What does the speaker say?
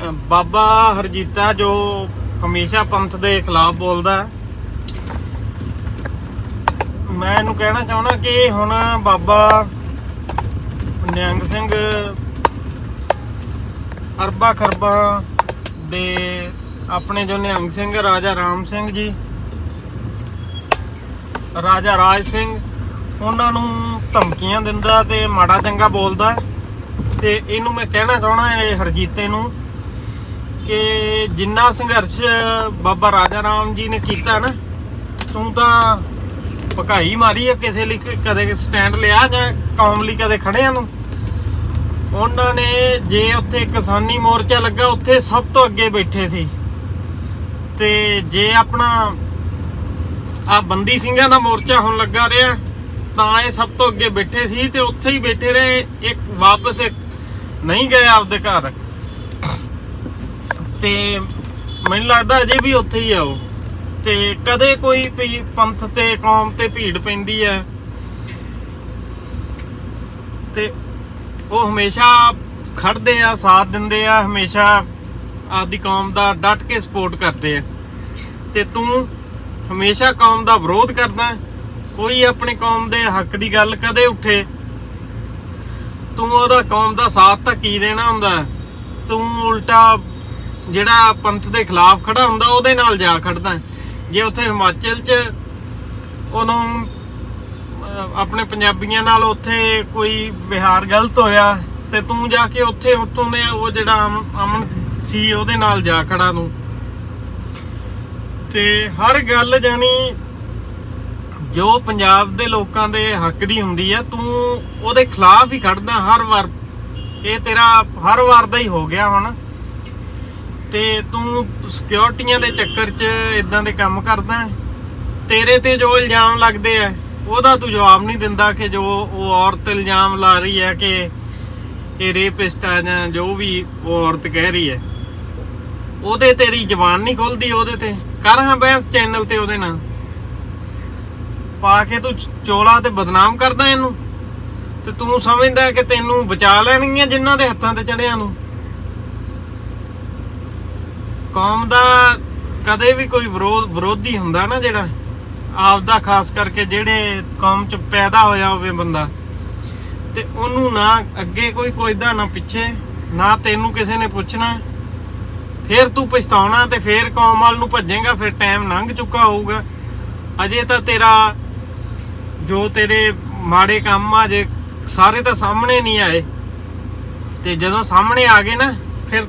ਬਾਬਾ ਹਰਜੀਤਾ ਜੋ ਹਮੇਸ਼ਾ ਪੰਥ ਦੇ ਖਿਲਾਫ ਬੋਲਦਾ ਮੈਂ ਇਹਨੂੰ ਕਹਿਣਾ ਚਾਹੁੰਦਾ ਕਿ ਹੁਣ ਬਾਬਾ ਨਿਹੰਗ ਸਿੰਘ ਅਰਬਾ ਖਰਬਾ ਦੇ ਆਪਣੇ ਜੋ ਨਿਹੰਗ ਸਿੰਘ, ਰਾਜਾ ਰਾਮ ਸਿੰਘ ਜੀ, ਰਾਜਾ ਰਾਜ ਸਿੰਘ, ਉਹਨਾਂ ਨੂੰ ਧਮਕੀਆਂ ਦਿੰਦਾ ਤੇ ਮਾੜਾ ਚੰਗਾ ਬੋਲਦਾ ਤੇ ਇਹਨੂੰ ਮੈਂ ਕਹਿਣਾ ਚਾਹਣਾ ਇਹ ਹਰਜੀਤੇ ਨੂੰ ਕਿ ਜਿੰਨਾ ਸੰਘਰਸ਼ ਬਾਬਾ ਰਾਜਾ ਰਾਮ ਜੀ ਨੇ ਕੀਤਾ ਨਾ, ਤੂੰ ਤਾਂ ਪਕਾਈ ਮਾਰੀ ਆ, ਕਿਸੇ ਲਈ ਕਦੇ ਸਟੈਂਡ ਲਿਆ ਜਾਂ ਕੌਮ ਲਈ ਕਦੇ ਖੜਿਆ ਨੂੰ ਉਹਨਾਂ। ਨੇ ਜੇ ਉੱਥੇ ਕਿਸਾਨੀ ਮੋਰਚਾ ਲੱਗਾ, ਉੱਥੇ ਸਭ ਤੋਂ ਅੱਗੇ ਬੈਠੇ ਸੀ। ਤੇ ਜੇ ਆਪਣਾ ਆ ਬੰਦੀ ਸਿੰਘਾਂ ਦਾ ਮੋਰਚਾ ਹੁਣ ਲੱਗਾ ਰਿਹਾ, ਤਾਂ ਇਹ ਸਭ ਤੋਂ ਅੱਗੇ ਬੈਠੇ ਸੀ ਤੇ ਉੱਥੇ ਹੀ ਬੈਠੇ ਰਹੇ, ਇੱਕ ਵਾਪਸ ਨਹੀਂ ਗਏ ਆਪਦੇ ਘਰ। ਤੇ ਮੈਨੂੰ ਲੱਗਦਾ ਅਜੇ ਵੀ ਉੱਥੇ ਹੀ ਆ ਉਹ। ਤੇ ਕਦੇ ਕੋਈ ਵੀ ਪੰਥ ਤੇ ਕੌਮ ਤੇ ਭੀੜ ਪੈਂਦੀ ਹੈ। ਤੇ ਉਹ ਹਮੇਸ਼ਾ ਖੜਦੇ ਆ, ਸਾਥ ਦਿੰਦੇ ਆ, ਹਮੇਸ਼ਾ ਆਪਦੀ ਕੌਮ ਦਾ ਡਟ ਕੇ ਸਪੋਰਟ ਕਰਦੇ ਆ। ਤੇ ਤੂੰ ਹਮੇਸ਼ਾ ਕੌਮ ਦਾ ਵਿਰੋਧ ਕਰਦਾ ਕੋਈ ਆਪਣੀ ਕੌਮ ਦੇ ਹੱਕ ਦੀ ਗੱਲ ਕਦੇ ਉੱਠੇ? ਤੂੰ ਉਹਦਾ ਕੌਮ ਦਾ ਸਾਥ ਤਾਂ ਕੀ ਦੇਣਾ ਹੁੰਦਾ ਤੂੰ ਉਲਟਾ ਜਿਹੜਾ ਪੰਥ ਦੇ ਖਿਲਾਫ ਖੜਾ ਹੁੰਦਾ, ਉਹਦੇ ਨਾਲ ਜਾ ਖੜਦਾ ਜੇ ਉੱਥੇ ਹਿਮਾਚਲ 'ਚ ਉਹਨੂੰ ਆਪਣੇ ਪੰਜਾਬੀਆਂ ਨਾਲ ਉੱਥੇ ਕੋਈ ਵਿਹਾਰ ਗਲਤ ਹੋਇਆ, ਤੇ ਤੂੰ ਜਾ ਕੇ ਉੱਥੇ, ਉੱਥੋਂ ਦੇ ਉਹ ਜਿਹੜਾ ਅਮਨ ਸੀ, ਉਹਦੇ ਨਾਲ ਜਾ ਖੜਾ ਤੂੰ। ਤੇ ਹਰ ਗੱਲ ਜਾਨੀ ਜੋ ਪੰਜਾਬ ਦੇ ਲੋਕਾਂ ਦੇ ਹੱਕ ਦੀ ਹੁੰਦੀ ਆ, ਤੂੰ ਉਹਦੇ ਖਿਲਾਫ ਹੀ ਖੜਦਾ, ਹਰ ਵਾਰ। ਇਹ ਤੇਰਾ, ਹਰ ਵਾਰ ਦਾ ਹੀ ਹੋ ਗਿਆ ਹੁਣ। ਤੇ ਤੂੰ ਸਿਕਿਉਰਟੀਆਂ ਦੇ ਚੱਕਰ 'ਚ ਇਦਾਂ ਦੇ ਕੰਮ ਕਰਦਾ ਤੇਰੇ ਤੇ ਜੋ ਇਲਜ਼ਾਮ ਲੱਗਦੇ ਆ, ਉਹਦਾ ਤੂੰ ਜਵਾਬ ਨਹੀਂ ਦਿੰਦਾ ਕਿ ਜੋ ਉਹ ਔਰਤ ਇਲਜ਼ਾਮ ਲਾ ਰਹੀ ਹੈ ਕਿ ਇਹ ਰੇਪਿਸਟ ਆ ਜਾਂ ਜੋ ਵੀ ਉਹ ਔਰਤ ਕਹਿ ਰਹੀ ਹੈ। ਉਹਦੇ ਤੇਰੀ ਜ਼ਬਾਨ ਨਹੀਂ ਖੁੱਲਦੀ ਉਹਦੇ ਤੇ। ਕਰ ਹਾਂ ਬੈਸ ਚੈਨਲ ਤੇ ਉਹਦੇ ਨਾਲ। ਪਾ ਕੇ ਤੂੰ ਚੋਲਾ ਤੇ ਬਦਨਾਮ ਕਰਦਾ ਇਹਨੂੰ। ਤੇ ਤੂੰ ਸਮਝਦਾ ਕਿ ਤੈਨੂੰ ਬਚਾ ਲੈਣਗੀਆਂ ਜਿਨ੍ਹਾਂ ਦੇ ਹੱਥਾਂ ਤੇ ਚੜਿਆ ਨੂੰ। ਕੌਮ ਦਾ ਕਦੇ ਵੀ ਕੋਈ ਵਿਰੋਧ, ਵਿਰੋਧੀ ਹੁੰਦਾ ਨਾ ਜਿਹੜਾ, ਆਪਦਾ ਖਾਸ ਕਰਕੇ ਜਿਹੜੇ ਕੌਮ ਚ ਪੈਦਾ ਹੋਇਆ ਹੋਵੇ ਬੰਦਾ, ਤੇ ਉਹਨੂੰ ਨਾ ਅੱਗੇ ਕੋਈ ਪੁੱਛਦਾ, ਨਾ ਪਿੱਛੇ, ਨਾ ਤੈਨੂੰ ਕਿਸੇ ਨੇ ਪੁੱਛਣਾ, ਫਿਰ ਤੂੰ ਪਛਤਾਉਣਾ ਤੇ ਫੇਰ ਕੌਮ ਵੱਲ ਨੂੰ ਭੱਜੇਗਾ, ਫਿਰ ਟਾਈਮ ਲੰਘ ਚੁੱਕਾ ਹੋਊਗਾ। ਅਜੇ ਤਾਂ ਤੇਰਾ ਜੋ ਤੇਰੇ ਮਾੜੇ ਕੰਮ ਆ, ਜੇ ਸਾਰੇ ਤਾਂ ਸਾਹਮਣੇ ਨਹੀਂ ਆਏ, ਤੇ ਜਦੋਂ ਸਾਹਮਣੇ ਆ ਗਏ ਨਾ, ਫਿਰ ਤੇ